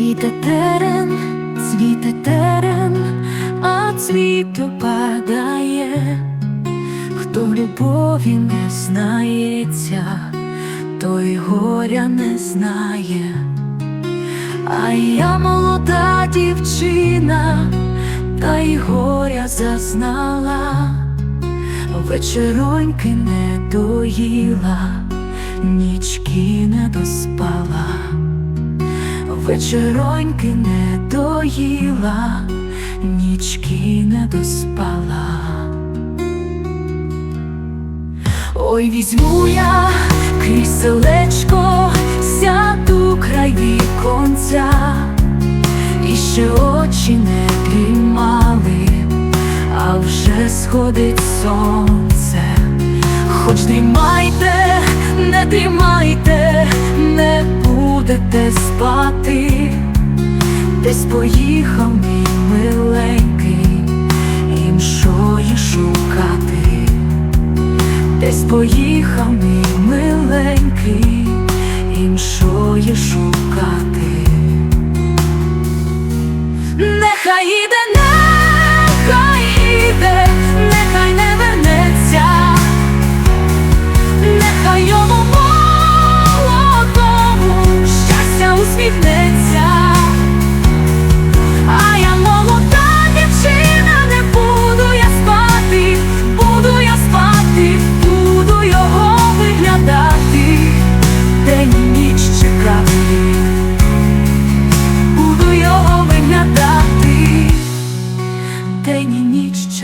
Цвіте терен, цвіте терен, а цвіт опадає, хто в любові не знається, той горя не знає, а я молода дівчина, та й горя зазнала, вечероньки не доїла, нічки не доспала. Вечероньки не доїла, нічки не доспала. Ой, візьму я кріселечко, сяду край віконця, і ще очі не дрімали, а вже сходить сонце. Хоч дрімайте, не дрімайте, десь поїхав мій миленький, іншої шукати, десь поїхав мій миленький, іншої шукати.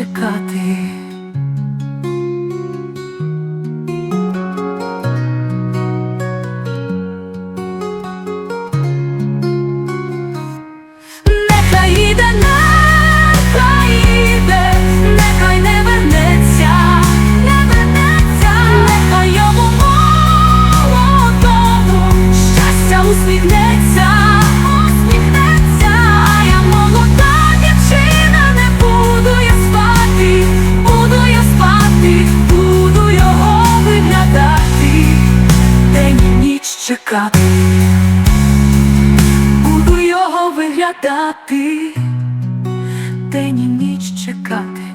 Чекати. Чекати. Буду його виглядати, день і ніч чекати.